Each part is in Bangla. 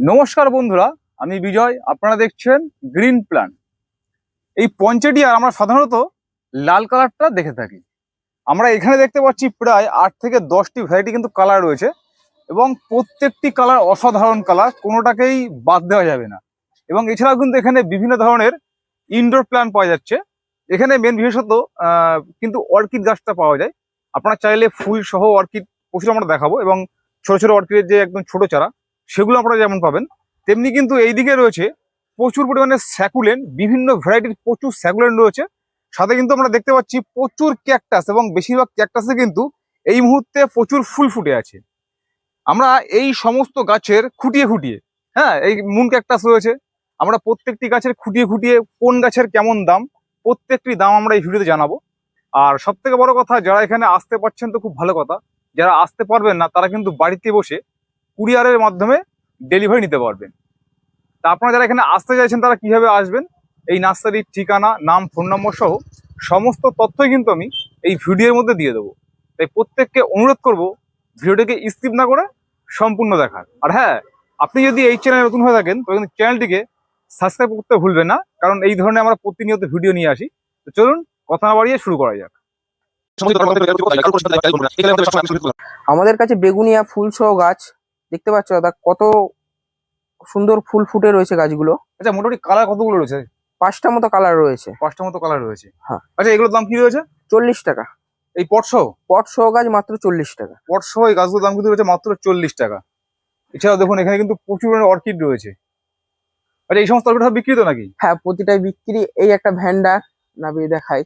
নমস্কার বন্ধুরা, আমি বিজয়, আপনারা দেখছেন গ্রিন প্ল্যান এই পঞ্চেটিয়ার আমরা সাধারণত লাল কালারটা দেখে থাকি। আমরা এখানে দেখতে পাচ্ছি প্রায় আট থেকে দশটি ভ্যারাইটি কিন্তু কালার রয়েছে এবং প্রত্যেকটি কালার অসাধারণ কালার কোনোটাকেই বাদ দেওয়া যাবে না। এবং এছাড়াও কিন্তু এখানে বিভিন্ন ধরনের ইনডোর প্ল্যান পাওয়া যাচ্ছে। এখানে মেন বিশেষত কিন্তু অর্কিড গাছটা পাওয়া যায়। আপনারা চাইলে ফুল সহ অর্কিড প্রচুর আমরা দেখাবো এবং ছোট ছোট অর্কিডের যে একদম ছোট চারা সেগুলো আপনারা যেমন পাবেন, তেমনি কিন্তু এইদিকে রয়েছে প্রচুর পরিমাণে স্যাকুলেন, বিভিন্ন ভ্যারাইটির প্রচুর স্যাকুলেন রয়েছে। সাথে কিন্তু আমরা দেখতে পাচ্ছি প্রচুর ক্যাকটাস এবং বেশিরভাগ ক্যাকটাসে কিন্তু এই মুহূর্তে প্রচুর ফুল ফুটে আছে। আমরা এই সমস্ত গাছের খুঁটিয়ে খুঁটিয়ে হ্যাঁ এই মুন ক্যাকটাস রয়েছে, আমরা প্রত্যেকটি গাছের খুঁটিয়ে খুঁটিয়ে কোন গাছের কেমন দাম, প্রত্যেকটি দাম আমরা এই ভিডিওতে জানাব। আর সব থেকে বড় কথা, যারা এখানে আসতে পারছেন তো খুব ভালো কথা, যারা আসতে পারবেন না, তারা কিন্তু বাড়িতে বসে কুরিয়ারের মাধ্যমে ডেলিভারি নিতে পারবেন। তা আপনারা যারা এখানে আসতে চাইছেন, তারা কীভাবে আসবেন? এই নার্সারির ঠিকানা, নাম ফোন নম্বর সহ সমস্ত তথ্যই কিন্তু আমি এই ভিডিওর মধ্যে দিয়ে দেবো। তাই প্রত্যেককে অনুরোধ করব, ভিডিওটিকে স্কিপ না করে সম্পূর্ণ দেখার। আর হ্যাঁ আপনি যদি এই চ্যানেলে নতুন হয়ে থাকেন, তবে কিন্তু চ্যানেলটিকে সাবস্ক্রাইব করতে ভুলবেন না, কারণ এই ধরনের আমরা প্রতিনিয়ত ভিডিও নিয়ে আসি। তো চলুন, কথা না বাড়িয়ে শুরু করা যাক। আমাদের কাছে বেগুনিয়া ফুলসহ গাছ দেখতে পাচ্ছ দাদা কত সুন্দর ফুল ফুটে রয়েছে গাছগুলো। আচ্ছা মোটামুটি কালার কতগুলো রয়েছে? পাঁচটা মতো কালার রয়েছে। পাঁচটা মতো কালার রয়েছে। হ্যাঁ। আচ্ছা এগুলোর দাম কি রয়েছে? চল্লিশ টাকা। এই পটসহ? পট সহ গাছ মাত্র চল্লিশ টাকা। পটসহ এই গাছগুলোর দাম কিন্তু রয়েছে মাত্র চল্লিশ টাকা। এছাড়াও দেখুন এখানে কিন্তু প্রচুর অর্কিড রয়েছে। আচ্ছা এই সমস্ত অর্কিড সব বিক্রি তো নাকি? হ্যাঁ প্রতিটাই বিক্রি। এই একটা ভ্যান্ডার নামিয়ে দেখাই।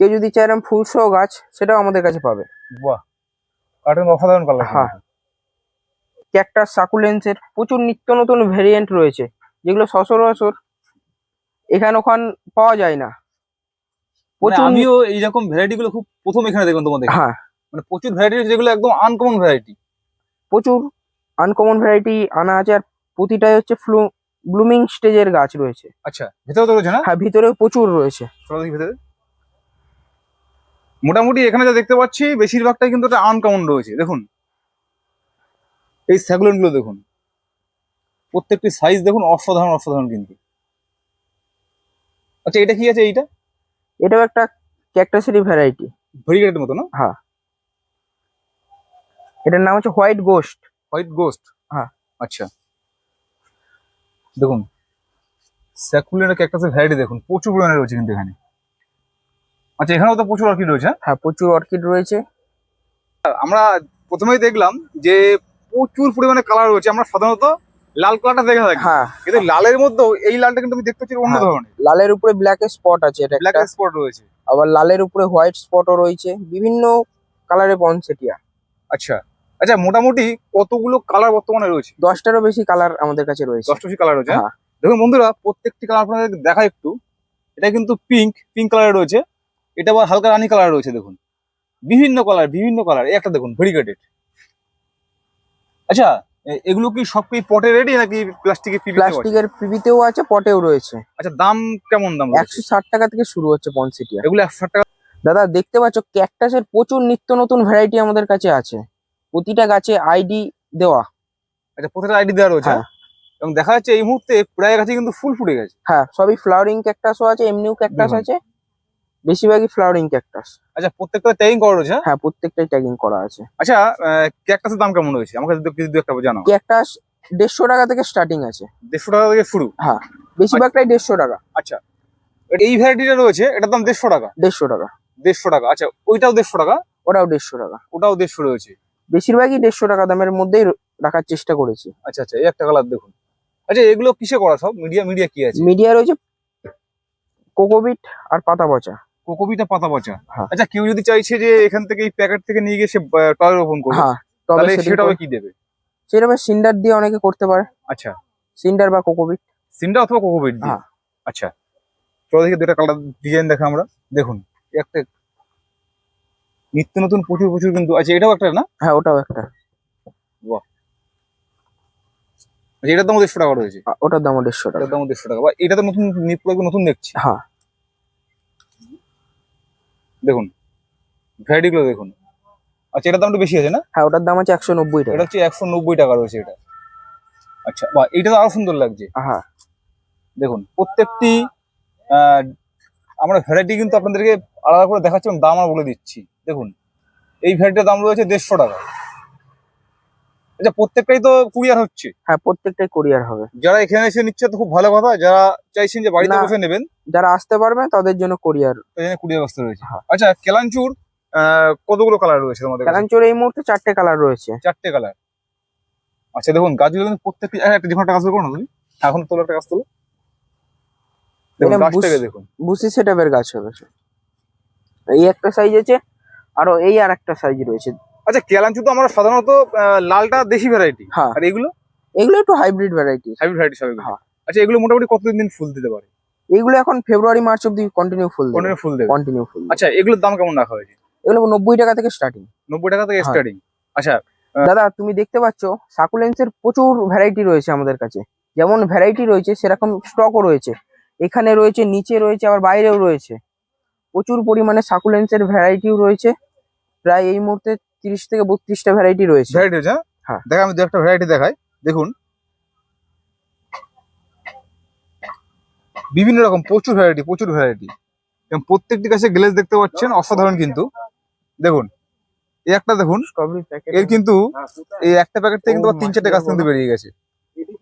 কেউ যদি চায় এরম ফুল সহ গাছ সেটাও আমাদের কাছে পাবে। বাহ কার্টুন অসাধারণ কালার হ্যাঁ। ক্যাকটাস সাকুলেন্সের প্রচুর নিত্য নতুন ভেরিয়েন্ট রয়েছে যেগুলো সচরাচর এখানে ওখান পাওয়া যায় না। প্রচুর নি- আমিও এইরকম ভ্যারাইটি গুলো খুব প্রথম এখানে দেখলাম তোমাদের। হ্যাঁ। মানে প্রচুর ভ্যারাইটি যেগুলো একদম আনকমন ভ্যারাইটি প্রচুর আনকমন ভ্যারাইটি আনা আছে আর প্রতিটাই হচ্ছে ফ্লু ব্লুমিং স্টেজের গাছ রয়েছে। আচ্ছা ভেতরে তো রয়েছে না? হ্যাঁ ভিতরেও প্রচুর রয়েছে। চলো দেখি ভেতরে। মোটামুটি এখানে যা দেখতে পাচ্ছি বেশিরভাগটাই কিন্তু একটা আনকমন রয়েছে। দেখুন এই স্যাগুলেনগুলো দেখুন। প্রত্যেকটি সাইজ দেখুন অসাধারণ অসাধারণ কিন্তু। আচ্ছা এটা কি আছে এইটা? এটাও একটা ক্যাকটাসেরই ভ্যারাইটি ভেরিগেটের মতো না? হ্যাঁ। এটার নাম হচ্ছে হোয়াইট গোস্ট হোয়াইট গোস্ট হ্যাঁ। আচ্ছা। দেখুন স্যাকুলেন্ট ক্যাকটাসের ভ্যারাইটি দেখুন প্রচুর পরিমাণে রয়েছে কিন্তু এখানে। আচ্ছা এখানেও তো প্রচুর অর্কিড রয়েছে? হ্যাঁ প্রচুর অর্কিড রয়েছে। আমরা প্রথমেই দেখলাম যে প্রচুর পরিমাণে কালার রয়েছে। আমরা সাধারণত লাল কালারটা দেখে থাকি। হ্যাঁ। কিন্তু লালের মধ্যেও এই লালটা কিন্তু আমি দেখতে পাচ্ছি অন্য হ্যাঁ। ধরনের। লালের উপরে ব্ল্যাক স্পট আছে এটা ব্ল্যাক স্পট রয়েছে। আবার লালের উপরে হোয়াইট স্পটও রয়েছে। বিভিন্ন কালারের পনসেটিয়া আচ্ছা। আচ্ছা মোটামুটি কতগুলো কালার বর্তমানে রয়েছে? দশটারও বেশি কালার আমাদের কাছে রয়েছে। দশটা বেশি কালার রয়েছে হ্যাঁ? হ্যাঁ। দেখুন বন্ধুরা প্রত্যেকটি কালার আপনাদের দেখা একটু। এটা কিন্তু পিঙ্ক পিঙ্ক কালার রয়েছে। এটা আবার হালকা রানি কালার রয়েছে দেখুন। বিভিন্ন কালার বিভিন্ন কালার একটা দেখুন ভেরিগেটেড আচ্ছা এগুলো কি সব কি পটে রেডি নাকি প্লাস্টিকের পিপি প্লাস্টিকের পিপিতেও আছে পটেও রয়েছে। আচ্ছা দাম কেমন দাম? একশো ষাট টাকা থেকে শুরু হচ্ছে পনসেটিয়া এগুলো একশো ষাট টাকা দাদা দেখতে পাচ্ছ ক্যাকটাসের প্রচুর নিত্য নতুন ভ্যারাইটি আমাদের কাছে আছে। প্রতিটা গাছে আইডি দেওয়া। আচ্ছা প্রতিটা আইডি দেওয়া রয়েছে হ্যাঁ। এবং দেখা যাচ্ছে এই মুহূর্তে প্রায় গাছে কিন্তু ফুল ফুটে গেছে। হ্যাঁ সবই ফ্লাওয়ারিং ক্যাকটাসও আছে এমনিও ক্যাকটাস আছে। বেশিরভাগই ফ্লাওয়ারিং ক্যাকটাস। আচ্ছা প্রত্যেকটা ট্যাগিং করা রয়েছে হ্যাঁ? হ্যাঁ প্রত্যেকটাই ট্যাগিং করা আছে। আচ্ছা ক্যাকটাসের দাম কেমন রয়েছে? আমাকে যদি কিছু একটা জানো ক্যাকটাস দেড়শো টাকা থেকে স্টার্টিং আছে। দেড়শো টাকা থেকে শুরু? হ্যাঁ বেশিরভাগটাই দেড়শো টাকা। আচ্ছা এই ভ্যারাইটিটা রয়েছে এটার দাম দেড়শো টাকা? দেড়শো টাকা। দেড়শো টাকা আচ্ছা ওইটাও দেড়শো টাকা? ওটাও দেড়শো টাকা। ওটাও দেড়শো রয়েছে। বেশিরভাগই দেড়শো টাকা দামের মধ্যেই রাখার চেষ্টা করেছি। আচ্ছা আচ্ছা এই একটা কালার দেখুন। আচ্ছা এগুলো কিসে করা সব? মিডিয়া মিডিয়া কি আছে? মিডিয়া রয়েছে কোকোবিট আর পাতা পচা কোকোবিটা পাতা পচা। হ্যাঁ। আচ্ছা কেউ যদি চাইছে যে এখান থেকে এই প্যাকেট থেকে নিয়ে গিয়ে সে টয় রোপণ করবে হ্যাঁ তাহলে সেটা সেটা কি দেবে? সেটা সিন্ডার দিয়ে অনেকে করতে পারে। আচ্ছা। সিন্ডার বা কোকোবিট। সিন্ডার অথবা কোকোবিট দিয়ে? হ্যাঁ। আচ্ছা। চলো দেখি দুটা কালার ডিজাইন দেখা আমরা। দেখুন একটা নিত্য নতুন প্রচুর প্রচুর কিন্তু আচ্ছা এটাও একটা না? হ্যাঁ ওটাও একটা। আচ্ছা এটার দাম দেড়শো টাকা রয়েছে। ওটার দাম দেড়শো টাকা। দাম দেড়শো টাকা। বা এটা তো নতুন নতুন দেখছি। হ্যাঁ। দেখুন ভ্যারাইটিগুলো দেখুন। আচ্ছা এটার দাম একটু বেশি আছে না? হ্যাঁ ওটার দাম আছে একশো নব্বই টাকা। এটা হচ্ছে একশো নব্বই টাকা রয়েছে এটা। আচ্ছা বাহ এটা তো আরও সুন্দর লাগছে। হ্যাঁ। দেখুন প্রত্যেকটি আমরা ভ্যারাইটি কিন্তু আপনাদেরকে আলাদা করে দেখাচ্ছি এবং দাম আমরা বলে দিচ্ছি। দেখুন এই ভ্যারাইটির দাম রয়েছে দেড়শো টাকা। আচ্ছা প্রত্যেকটাই তো কুরিয়ার হচ্ছে। হ্যাঁ প্রত্যেকটাই কোরিয়ার হবে। যারা এখানে এসে নিচ্ছে তো খুব ভালো কথা যারা চাইছেন যে বাড়িতে। বসে নেবেন যারা আসতে পারবে তাদের জন্য কোরিয়ার কুরিয়ার ব্যবস্থা রয়েছে। হ্যাঁ। আচ্ছা কেলাঞ্চুর কতগুলো কালার রয়েছে তোমাদের? কালাঞ্চুর এই মুহূর্তে চারটে কালার রয়েছে। চারটে কালার আচ্ছা দেখুন গাছগুলো কিন্তু প্রত্যেকটি একটা একটা গাছ করো না তুমি। এখন তোলো একটা গাছ তোলো। দেখুন গাছটাকে দেখুন। বুসি সেটআপের গাছ হবে। এই একটা সাইজ আছে আরও এই আর একটা সাইজ রয়েছে। আচ্ছা কেলাঞ্চু তো আমরা সাধারণত লালটা দেশি ভ্যারাইটি হ্যাঁ। আর এগুলো? এগুলো একটু হাইব্রিড ভ্যারাইটি হাইব্রিড ভ্যারাইটি সব হ্যাঁ। আচ্ছা এগুলো মোটামুটি কতদিন ফুল দিতে পারে? এগুলো এখন ফেব্রুয়ারি মার্চ অব্দি কন্টিনিউ ফুল দেবে। কন্টিনিউ ফুল দেবে। কন্টিনিউ ফুল আচ্ছা এগুলোর দাম কেমন রাখা হয়েছে? এগুলো নব্বই টাকা থেকে স্টার্টিং নব্বই টাকা থেকে হ্যাঁ। স্টার্টিং আচ্ছা দাদা তুমি দেখতে পাচ্ছ সাকুলেন্সের প্রচুর ভ্যারাইটি রয়েছে আমাদের কাছে। যেমন ভ্যারাইটি রয়েছে সেরকম স্টকও রয়েছে। এখানে রয়েছে নিচে রয়েছে আবার বাইরেও রয়েছে। প্রচুর পরিমাণে সাকুলেন্সের ভ্যারাইটিও রয়েছে। প্রায় এই মুহূর্তে তিরিশ থেকে বত্রিশটা ভ্যারাইটি রয়েছে। ভ্যারাইটি হচ্ছে হ্যাঁ? হ্যাঁ। দেখা আমি দু একটা ভ্যারাইটি দেখাই। দেখুন। বিভিন্ন রকম প্রচুর ভ্যারাইটি প্রচুর ভ্যারাইটি এবং প্রত্যেকটি গাছে গ্লেজ দেখতে পাচ্ছেন অসাধারণ কিন্তু। দেখুন এই একটা দেখুন এর কিন্তু এই একটা প্যাকেট থেকে কিন্তু আবার তিন চারটে গাছ কিন্তু বেরিয়ে গেছে।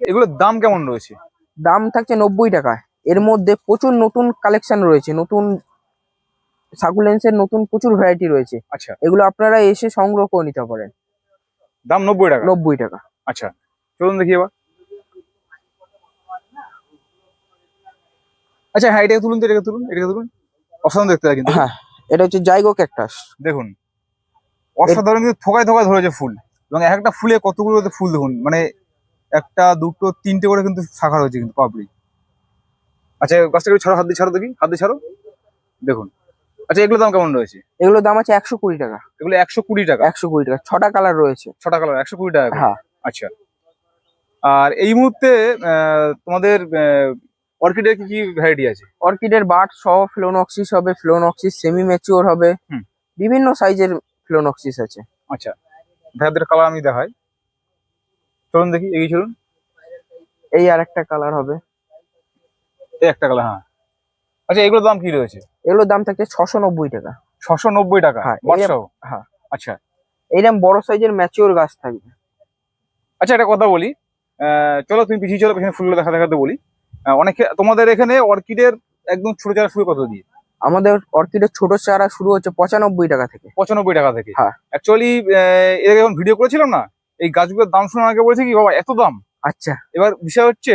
এগুলোর দাম কেমন রয়েছে? দাম থাকছে নব্বই টাকা এর মধ্যে প্রচুর নতুন কালেকশন রয়েছে নতুন সাকুলেন্সের নতুন প্রচুর ভ্যারাইটি রয়েছে। আচ্ছা। এগুলো আপনারা এসে সংগ্রহ করে নিতে পারেন। দাম নব্বই টাকা? নব্বই টাকা। আচ্ছা। চলুন দেখি এবার। আচ্ছা হ্যাঁ এটাকে তুলুন তো এটাকে তুলুন এটাকে তুলুন। অসাধারণ দেখতে লাগে হ্যাঁ এটা হচ্ছে জাইগো ক্যাকটাস। দেখুন অসাধারণ কিন্তু থোকায় থোকায় ধরেছে ফুল। এবং এক একটা ফুলে কতগুলো ফুল দেখুন মানে একটা দুটো তিনটে করে কিন্তু শাখা রয়েছে কিন্তু পাপড়ি আচ্ছা গাছটা ছাড়ো হাত দিয়ে ছাড়ো দেখি হাত দিয়ে ছাড়ো। দেখুন আচ্ছা এগুলো দাম কেমন রয়েছে? এগুলোর দাম আছে একশো কুড়ি টাকা। এগুলো একশো কুড়ি টাকা? একশো কুড়ি টাকা। ছটা কালার রয়েছে। ছটা কালার একশো কুড়ি টাকা। হ্যাঁ। আচ্ছা। আর এই মুহূর্তে তোমাদের অর্কিডের কি কি ভ্যারাইটি আছে? অর্কিডের বাট সহ ফ্লোনক্সিস হবে ফ্লোনক্সিস সেমি ম্যাচিওর হবে। বিভিন্ন সাইজের ফ্লোনক্সিস আছে। আচ্ছা। ভ্যারাইটির কালার আমি দেখাই। চলুন দেখি এগিয়ে চলুন। এই আর একটা কালার হবে। এই একটা কালার হ্যাঁ। আচ্ছা এগুলোর দাম কি রয়েছে? এগুলোর দাম থাকছে ছশো নব্বই টাকা? ছশো নব্বই টাকা হ্যাঁ, হ্যাঁ। আচ্ছা। এইরকম বড় সাইজের ম্যাচিওর গাছ থাকবে। আচ্ছা একটা কথা বলি। চলো তুমি পিছিয়ে চলো পিছনে ফুলগুলো দেখা দেখাতে বলি। অনেকে তোমাদের এখানে অর্কিডের একদম ছোট চারা শুরু কত দিয়ে? আমাদের অর্কিডের ছোট চারা শুরু হচ্ছে পঁচানব্বই টাকা থেকে। পঁচানব্বই টাকা থেকে? হ্যাঁ। অ্যাকচুয়ালি এর আগে যখন ভিডিও করেছিলাম না এই গাছগুলোর দাম শুনে আমাকে বলেছে কি বাবা এত দাম? আচ্ছা। এবার বিষয় হচ্ছে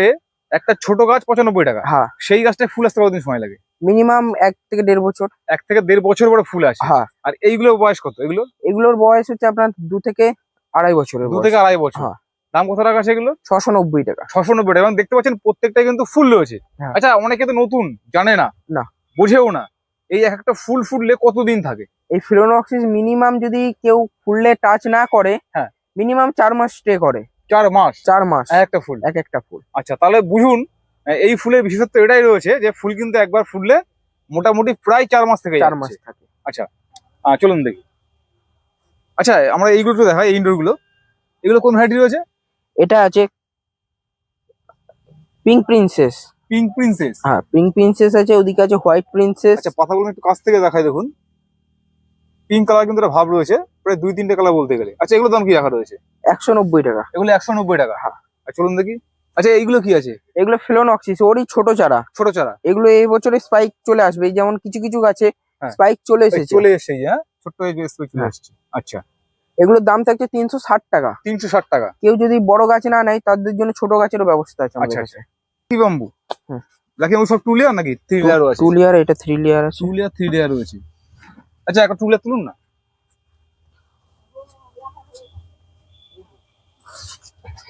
একটা ছোট গাছ পঁচানব্বই টাকা। হ্যাঁ। সেই গাছটা ফুল আসতে কতদিন সময় লাগে? মিনিমাম এক থেকে দেড় বছর। এক থেকে দেড় বছর পরে ফুল আসে। হ্যাঁ। আর এইগুলোর বয়স কত? এগুলো? এগুলোর বয়স হচ্ছে আপনার দু থেকে আড়াই বছরের দু থেকে আড়াই বছর। হ্যাঁ। দাম কত টাকা সেগুলো ছশো নব্বই টাকা। ছশো নব্বই টাকা। এবং দেখতে পাচ্ছেন প্রত্যেকটাই কিন্তু ফুল রয়েছে। হ্যাঁ। আচ্ছা অনেকে তো নতুন জানে না। না। বোঝেও না। এই এক একটা ফুল ফুললে কতদিন থাকে? এই ফিলোনক্সিস মিনিমাম যদি কেউ ফুললে টাচ না করে হ্যাঁ। মিনিমাম চার মাস স্টে করে। চার মাস? চার মাস। এক একটা ফুল? এক একটা ফুল। আচ্ছা তাহলে বুঝুন এই ফুলের বিশেষত্ব এটাই রয়েছে যে ফুল কিন্তু একবার ফুললে মোটামুটি প্রায় চার মাস থেকে চার মাস থাকে। আহ, চলুন দেখি। আচ্ছা আমরা এইগুলো একটু দেখাই এই ইনডোরগুলো। এগুলো কোন ভ্যারাইটি রয়েছে? এটা আছে পিঙ্ক প্রিন্সেস পিঙ্ক প্রিন্সেস হ্যাঁ পিঙ্ক প্রিন্সেস আছে ওদিকে আছে হোয়াইট প্রিন্সেস আচ্ছা পাতাগুলো একটু কাছ থেকে দেখাই দেখুন। পিঙ্ক কালার কিন্তু ভাব রয়েছে প্রায় দুই তিনটে কালার বলতে গেলে। আচ্ছা এগুলো দাম কি রাখা রয়েছে? একশো নব্বই টাকা। এগুলো একশো নব্বই টাকা। হ্যাঁ। চলুন দেখি। আচ্ছা এইগুলো কি আছে? এগুলো ফিলোনক্সিস ওরই ছোট চারা। ছোট চারা। এগুলো এই বছরে স্পাইক চলে আসবে। এই যেমন কিছু কিছু গাছে হ্যাঁ। স্পাইক চলে এসেছে। চলে এসেছে হ্যাঁ? ছোট্ট স্পেক চলে আসছে আচ্ছা। এগুলোর দাম থাকছে তিনশো ষাট টাকা। তিনশো ষাট টাকা। কেউ যদি বড় গাছ না নেয় তাদের জন্য ছোট গাছেরও ব্যবস্থা আছে আচ্ছা আচ্ছা। কি বাম্বু। নাকি ওই সব টু লেয়ার নাকি? থ্রি লেয়ার আছে। টু লেয়ার এটা থ্রি লেয়ার আছে। টু লেয়ার থ্রি লেয়ার রয়েছে। আচ্ছা একটা লেয়ার তুলুন না।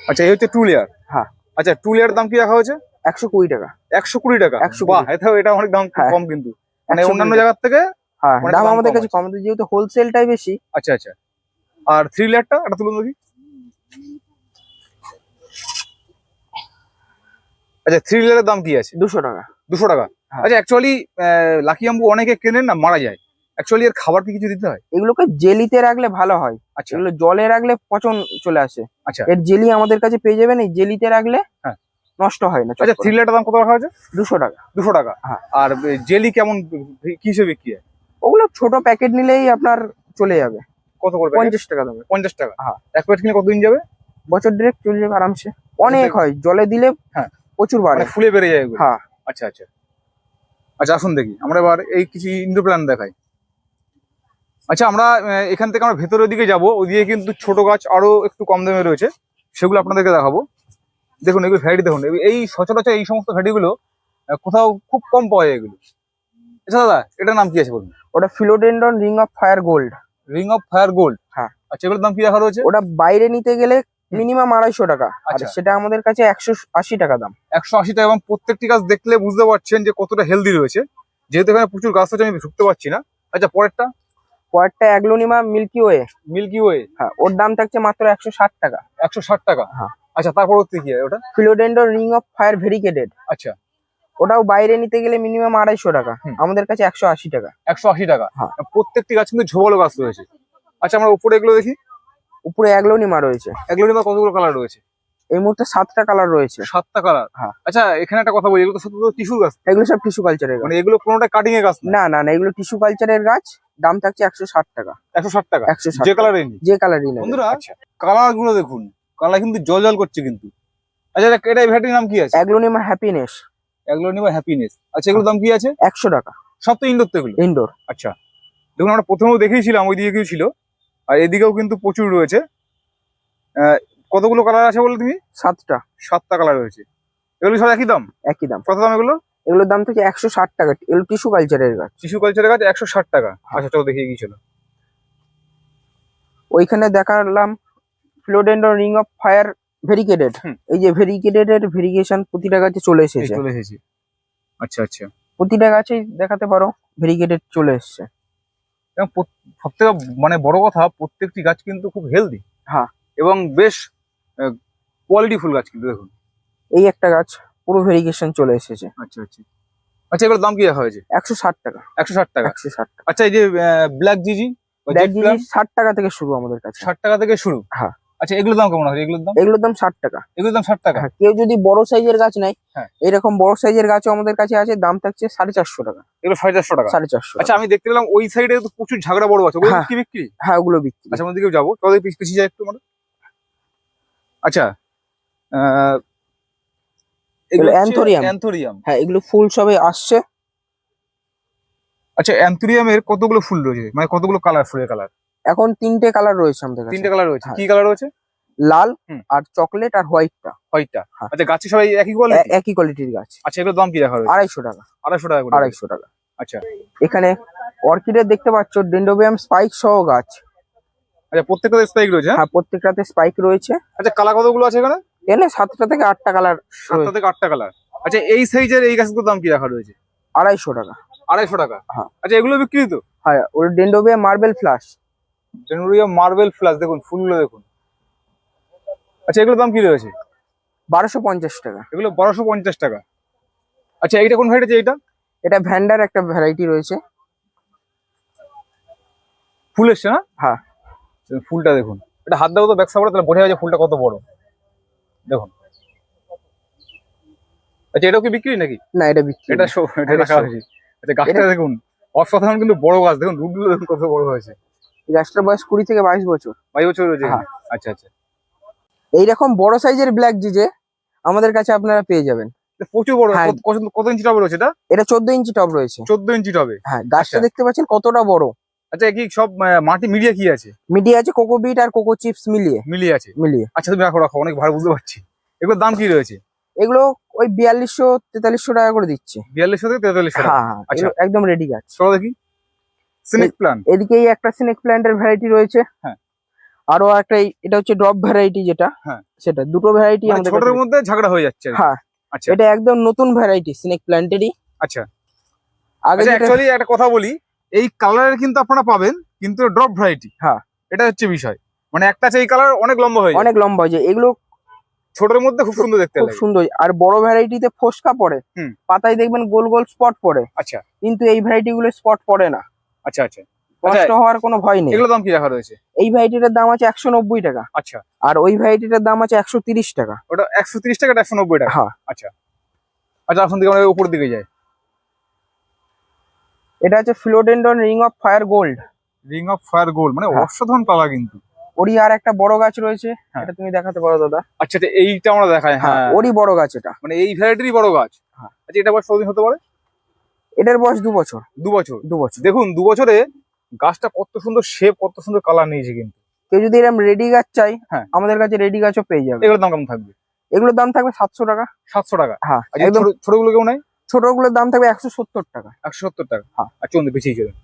আচ্ছা এই হচ্ছে টু লেয়ার হ্যাঁ। আচ্ছা টু লেয়ার দাম কি রাখা হয়েছে? একশো কুড়ি টাকা। একশো কুড়ি টাকা? একশো বাহ এটা এটা অনেক দাম হ্যাঁ। কম কিন্তু। মানে অন্যান্য জায়গার থেকে হ্যাঁ দাম আমাদের কাছে কম যেহেতু হোলসেলটাই বেশি। আচ্ছা আচ্ছা। আর থ্রি লেয়ারটা এটা তুলুন দেখি। আচ্ছা থ্রি লেয়ারের দাম কি আছে? দুশো টাকা। দুশো টাকা। হ্যাঁ। আচ্ছা অ্যাকচুয়ালি লাকি আম্বু অনেকে কেনেন না মারা যায়। অ্যাকচুয়ালি এর খাবার কি কিছু দিতে হয়? এগুলোকে জেলিতে রাখলে ভালো হয়। আচ্ছা। এগুলো জলে রাখলে পচন চলে আসে। আচ্ছা। এর জেলি আমাদের কাছে পেয়ে যাবেন এই জেলিতে রাখলে হ্যাঁ। নষ্ট হয় না আচ্ছা থ্রি লিটার দাম কত রাখা হয়েছে দুশো টাকা। দুশো টাকা। হ্যাঁ। আর জেলি কেমন কি হিসেবে বিক্রি হয়? ওগুলো ছোট প্যাকেট নিলেই আপনার চলে যাবে। কত করবে পঞ্চাশ টাকা দামে। পঞ্চাশ টাকা। হ্যাঁ। এক প্যাকেট কিনে কতদিন যাবে? বছর ডিরেক্ট চলে যাবে আরামসে। অনেক হয় জলে দিলে হ্যাঁ। প্রচুর বাড়ে। মানে ফুলে বেড়ে যায় হ্যাঁ। আচ্ছা আচ্ছা। আচ্ছা আসুন দেখি। আমরা এবার এই কিছু ইন্ডো প্ল্যান দেখাই। আচ্ছা আমরা এখান থেকে আমরা ভেতরের দিকে যাব। ওদিকে কিন্তু ছোট গাছ আরও একটু কম দামে রয়েছে। সেগুলো আপনাদেরকে দেখাবো। দেখুন এগুলো ভ্যারাইটি দেখুন। এই- সচরাচর এই সমস্ত ভ্যারাইটিগুলো কোথাও খুব কম পাওয়া যায় এগুলো। আচ্ছা দাদা এটার নাম কি আছে বলুন? ওটা philodendron ring of fire gold. Ring of fire gold? হ্যাঁ। আচ্ছা এগুলোর দাম কি রাখা রয়েছে? ওটা বাইরে নিতে গেলে মিনিমাম আড়াইশো টাকা। আচ্ছা। সেটা আমাদের কাছে একশো আশি টাকা দাম। একশো আশি টাকা। এবং প্রত্যেকটি গাছ দেখলে বুঝতে পারছেন যে কতটা হেলদি রয়েছে। যেহেতু এখানে প্রচুর গাছ আছে আমি ঢুকতে পারছি না। আচ্ছা পরেরটা? কয়েকটা aglaonema milky way. Milky way? হ্যাঁ ওর দাম থাকছে মাত্র একশো ষাট টাকা। একশো ষাট টাকা? হ্যাঁ। আচ্ছা তার পরবর্তী কি হয় ওটা? Philodendron ring of fire variegated. আচ্ছা। ওটাও বাইরে নিতে গেলে মিনিমাম আড়াইশো টাকা। আমাদের কাছে একশো আশি টাকা। একশো আশি টাকা? হ্যাঁ। প্রত্যেকটি গাছ কিন্তু ঝোপালো গাছ রয়েছে। আচ্ছা আমরা উপরে এগুলো দেখি। উপরে অ্যাগ্লোনিমা রয়েছে। এগুলো নিয়ে কতগুলো কালার রয়েছে? এই মুহূর্তে সাতটা কালার রয়েছে। সাতটা কালার হ্যাঁ। আচ্ছা এখানে একটা কথা বলি এগুলো তো শুধু টিস্যু গাছ? এগুলো সব টিস্যু কালচারের মানে এগুলো কোনোটা কাটিং এর গাছ না? না না এগুলো টিস্যু কালচারের গাছ দাম থাকছে একশো ষাট টাকা। একশো ষাট টাকা? একশো ষাট যে কালার নি যে কালারই নেবে। বন্ধুরা আচ্ছা। কালারগুলো দেখুন। কালার কিন্তু জল জল করছে কিন্তু। আচ্ছা এটা- ভ্যারাইটির নাম কি আছে? অ্যাগ্লোনিমা হ্যাপিনেস এগুলো নিবা হ্যাপিনেস আচ্ছা এগুলোর দাম কি আছে? একশো টাকা। সব তো ইনডোর তো এগুলো? ইনডোর আচ্ছা। দেখুন আমরা প্রথমেও দেখেছিলাম ওই দিকে ছিল আর এদিকেও কিন্তু প্রচুর রয়েছে। কতগুলো কালার আছে বলে তুমি? সাতটা। সাতটা কালার রয়েছে। এগুলো সব একই দাম? একই দাম। কত দাম এগুলো? এগুলোর দাম থেকে একশো ষাট টাকা। এগুলো টিস্যু কালচারের গাছ। শিশু কালচারের গাছ একশো ষাট টাকা। আচ্ছা চলো দেখিয়ে গিয়েছিল ওইখানে দেখালাম philodendron ring of fire variegated. এই যে ভেরিকেটেড এর ভেরিগেশন প্রতিটা গাছে চলে এসেছে। চলে এসেছে। আচ্ছা আচ্ছা। প্রতিটা গাছেই দেখাতে পারো ভেরিকেটেড চলে এসেছে। এবং সব থেকে মানে বড় কথা প্রত্যেকটি গাছ কিন্তু খুব হেলদি হ্যাঁ। এবং বেশ কোয়ালিটি ফুল গাছ কিন্তু দেখুন। এই একটা গাছ পুরো ভেরিগেশন চলে এসেছে। আচ্ছা আচ্ছা। আচ্ছা এগুলোর দাম কি রাখা হয়েছে? একশো ষাট টাকা। একশো ষাট টাকা। একশো ষাট টাকা। আচ্ছা এই যে ব্ল্যাক জিজি ব্যাগ ষাট টাকা থেকে শুরু আমাদের কাছে। ষাট টাকা থেকে শুরু? হ্যাঁ। আচ্ছা এগুলোর দাম কেমন আছে? এগুলোর দাম? এগুলোর দাম ষাট টাকা। এগুলোর দাম ষাট টাকা? হ্যাঁ কেউ যদি বড় সাইজের গাছ নেয় হ্যাঁ। এরকম বড় সাইজের গাছও আমাদের কাছে আছে দাম থাকছে সাড়ে চারশো টাকা। এগুলো সাড়ে চারশো টাকা? সাড়ে চারশো আচ্ছা আমি দেখতে পেলাম ওই সাইডে তো প্রচুর ঝাগড়া বড় আছে। ওগুলো হ্যাঁ। কি বিক্রি? হ্যাঁ ওগুলো বিক্রি। আচ্ছা আমাদের কেউ যাব। তাদের পিছিয়ে যায় একটু আমরা আচ্ছা এগুলো anthurium। অ্যান্থোরিয়াম। হ্যাঁ এগুলো ফুল সবে আসছে। আচ্ছা অ্যান্থোরিয়ামের কতগুলো ফুল রয়েছে? মানে কতগুলো কালার ফুলের কালার? এখন তিনটে কালার রয়েছে আমাদের কাছে। তিনটে কালার রয়েছে। হ্যাঁ। কি কালার রয়েছে? লাল। আর চকলেট আর হোয়াইটটা। হোয়াইটটা। হ্যাঁ। আচ্ছা গাছে সবাই একই কোয়ালিটি? একই কোয়ালিটির গাছ। আচ্ছা এগুলোর দাম কি রাখা রয়েছে আড়াইশো টাকা। আড়াইশো টাকা আড়াইশো টাকা। আচ্ছা। এখানে অর্কিডের দেখতে পাচ্ছ ডেন্ডোবিয়াম স্পাইক সহ গাছ। আচ্ছা প্রত্যেকটাতে স্পাইক রয়েছে হ্যাঁ? হ্যাঁ প্রত্যেকটাতে স্পাইক রয়েছে। আচ্ছা কালার কতগুলো আছে এখানে? এখানে সাতটা থেকে আটটা কালার সাতটা থেকে আটটা কালার আচ্ছা এই সাইজের এই গাছগুলোর দাম কি রাখা রয়েছে? আড়াইশো টাকা। আড়াইশো টাকা? হ্যাঁ। আচ্ছা এগুলো বিক্রি তো? হ্যাঁ ওর ডেন্ডোবিয়াম মার্বেল ফ্লাশ জেনুরিয়া মার্বেল ফ্লাস দেখুন ফুলগুলো দেখুন। আচ্ছা এগুলোর দাম কি রয়েছে? বারোশো পঞ্চাশ টাকা। এগুলো বারোশো পঞ্চাশ টাকা। আচ্ছা এইটা কোন ভ্যারাইটি এইটা? এটা ভ্যান্ডার একটা ভ্যারাইটি রয়েছে। ফুল এসছে না? হ্যাঁ। ফুলটা দেখুন। এটা হাত দেওয়া তো ব্যাক করে তাহলে বোঝা যায় যে ফুলটা কত বড়। দেখুন। আচ্ছা এটাও কি বিক্রি নাকি? না এটা বিক্রি এটা এটা রাখা হয়েছে। আচ্ছা গাছটা দেখুন। অসাধারণ কিন্তু বড় গাছ। দেখুন রুটগুলো দেখুন কত বড় হয়েছে। এই গাছটার বয়স কুড়ি থেকে বাইশ বছর। বাইশ বছর রয়েছে হ্যাঁ। আচ্ছা আচ্ছা। এইরকম বড় সাইজের ব্ল্যাক জিজে আমাদের কাছে আপনারা পেয়ে যাবেন। প্রচুর বড়। হ্যাঁ। কত- ইঞ্চি টবে রয়েছে এটা? এটা চোদ্দ ইঞ্চি টব রয়েছে। চোদ্দ ইঞ্চি টবে। হ্যাঁ গাছটা আচ্ছা। দেখতে পাচ্ছেন কতটা বড়। আচ্ছা কি সব মাটি মিডিয়া কি আছে? মিডিয়া আছে কোকো বিট আর কোকো চিপস মিলিয়ে। মিলিয়ে আছে? মিলিয়ে। আচ্ছা তুমি রাখো রাখো অনেক ভালো বুঝতে পারছি। এগুলোর দাম কি রয়েছে? এগুলো ওই বিয়াল্লিশশো তেতাল্লিশশো টাকা করে দিচ্ছে। বিয়াল্লিশশো থেকে তেতাল্লিশশো হ্যাঁ হ্যাঁ আচ্ছা। একদম রেডি গাছ। চলো দেখি। সিনিক প্ল্যান এদিকেই একটা স্নেক প্ল্যান্টের ভ্যারাইটি রয়েছে। হ্যাঁ। আরও একটা এই- এটা হচ্ছে ড্রপ ভ্যারাইটি যেটা। হ্যাঁ। সেটা দুটো ভ্যারাইটি মানে আমাদের ছোটের মধ্যে ঝগড়া হয়ে যাচ্ছে হ্যাঁ। আচ্ছা। এটা একদম নতুন ভ্যারাইটি স্নেক প্ল্যান্টেরই আচ্ছা। আগে আচ্ছা অ্যাকচুয়ালি একটা কথা বলি। এই কালারের কিন্তু আপনারা পাবেন কিন্তু ড্রপ ভ্যারাইটি হ্যাঁ। এটা হচ্ছে বিষয়। মানে একটা এই কালার অনেক লম্বা হয় অনেক লম্বা হয়েছে এগুলো ছোটর মধ্যে খুব সুন্দর দেখতে খুব সুন্দর। আর বড় ভ্যারাইটিতে ফোসকা পড়ে। পাতায় দেখবেন গোল গোল স্পট পড়ে। আচ্ছা। কিন্তু এই ভ্যারাইটি গুলো স্পট পড়ে না। আচ্ছা আচ্ছা। নষ্ট হওয়ার কোনো ভয় নেই। এগুলো দাম কি রাখা রয়েছে? এই ভ্যারাইটিটার দাম আছে একশো নব্বই টাকা। আচ্ছা। আর ওই ভ্যারাইটিটার দাম আছে একশো তিরিশ টাকা। ওটা একশো তিরিশ টাকা একশো নব্বই টাকা? হ্যাঁ। আচ্ছা। আচ্ছা আমরা উপর দিকে যাই। এটা হচ্ছে philodendron ring of fire gold. Ring of fire gold মানে হ্যাঁ। অসাধারণ কালার কিন্তু। ওরই আর একটা বড় গাছ রয়েছে হ্যাঁ। এটা তুমি দেখাতে পারো দাদা। আচ্ছা আচ্ছা, এইটা আমরা দেখাই হ্যাঁ হ্যাঁ। ওরই বড় গাছ এটা। মানে এই ভ্যারাইটিরই বড় গাছ। আচ্ছা এটা বয়স কতদিন হতে পারে? এটার বয়স দু বছর। দু বছর। দু বছর। দেখুন দু বছরে গাছটা কত সুন্দর শেপ কত সুন্দর কালার নিয়েছে কিন্তু। কেউ যদি এরকম রেডি গাছ চাই হ্যাঁ। আমাদের কাছে রেডি গাছও পেয়ে যাবে। এগুলোর দাম কেমন থাকবে? এগুলোর দাম থাকবে সাতশো টাকা। সাতশো টাকা। হ্যাঁ একদম ছোটগুলো কেউ নেয়? ছোটগুলোর দাম থাকবে একশো সত্তর টাকা। একশো সত্তর টাকা? হ্যাঁ। আর চলুন বেশি চলুন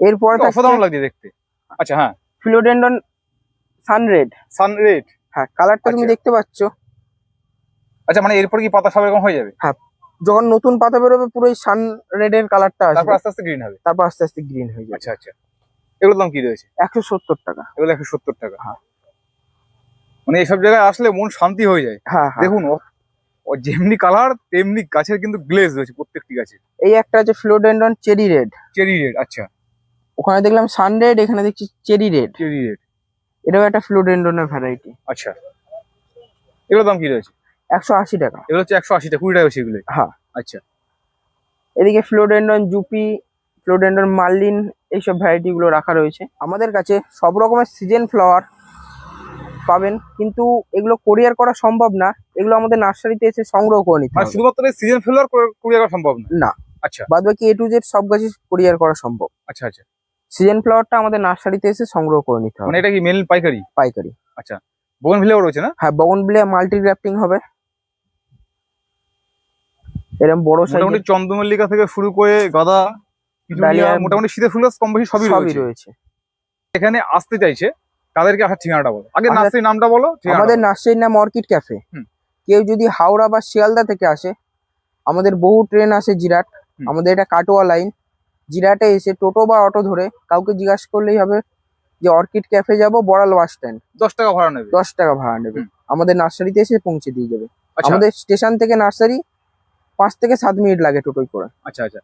এরপরে অসাধারণ লাগছে দেখতে। আচ্ছা হ্যাঁ। Philodendron sun red sun red? হ্যাঁ কালারটা তুমি আচ্ছা। দেখতে পাচ্ছ। আচ্ছা মানে এরপর কি পাতা সব এরকম হয়ে যাবে? হ্যাঁ যখন নতুন পাতা বেরোবে পুরো সান রেড এর কালারটা তারপর আস্তে আস্তে গ্রিন হবে? তারপর আস্তে আস্তে গ্রিন হয়ে যাবে। আচ্ছা আচ্ছা। এগুলোর দাম কি রয়েছে? একশো সত্তর টাকা। এগুলো একশো সত্তর টাকা। হ্যাঁ। মানে এইসব জায়গায় আসলে মন শান্তি হয়ে যায়। হ্যাঁ হ্যাঁ। দেখুন ও- যেমনি কালার তেমনি গাছের কিন্তু গ্লেজ রয়েছে প্রত্যেকটি গাছে। এই একটা আছে philodendron cherry red cherry red আচ্ছা। ওখানে দেখলাম সান রেড এখানে দেখছি চেরি রেড চেরি রেড এটাও একটা ফিলোডেন্ডনের ভ্যারাইটি আচ্ছা। এগুলোর দাম কি রয়েছে? একশো আশি টাকা। এগুলো হচ্ছে একশো আশি টাকা কুড়ি টাকা সেগুলো হ্যাঁ। আচ্ছা। এদিকে ফ্লোডেন্ডন জুপি ফ্লোডেন্ডন মার্লিন এইসব ভ্যারাইটি গুলো রাখা রয়েছে। আমাদের কাছে সব রকমের সিজন ফ্লাওয়ার পাবেন। কিন্তু এগুলো কোরিয়ার করা সম্ভব না। এগুলো আমাদের নার্সারিতে এসে সংগ্রহ করে নিতে মানে হবে। শুধুমাত্র সিজন ফেলার কোরিয়ার করা সম্ভব না? না। আচ্ছা। বাদ বাকি এ টু জেড সব গাছই কোরিয়ার করা সম্ভব। আচ্ছা আচ্ছা। সিজন ফ্লাওয়ারটা আমাদের নার্সারিতে এসে সংগ্রহ করে নিতে হবে। মানে এটা কি মেল পাইকারি? পাইকারি। বোন ভিলেও রয়েছে না? হ্যাঁ বগন বিলে মাল্টি গ্রাফটিং হবে। এরকম বড় মোটামুটি সাইজের চন্দ্রমল্লিকা থেকে শুরু করে গাদা মোটামুটি শীতের ফুল কম বেশি সবই রয়েছে। এখানে আসতে চাইছে তাদেরকে আসার ঠিকানাটা বলো। আগে আচ্ছা, নার্সারির নামটা বলো আমাদের নার্সারির নাম অর্কিড ক্যাফে। কেউ যদি হাওড়া বা শিয়ালদা থেকে আসে আমাদের বহু ট্রেন আসে জিরাট। আমাদের এটা কাটোয়া লাইন। জিরাটে এসে টোটো বা অটো ধরে কাউকে জিজ্ঞাসা করলেই হবে যে অর্কিড ক্যাফে যাব বড়াল বাস স্ট্যান্ড। দশ টাকা ভাড়া নেবে। দশ টাকা ভাড়া নেবে। আমাদের নার্সারিতে এসে পৌঁছে দিয়ে যাবে। আচ্ছা। আমাদের স্টেশন থেকে নার্সারি পাঁচ থেকে সাত মিনিট লাগে টোটোয় করে। আচ্ছা। আচ্ছা।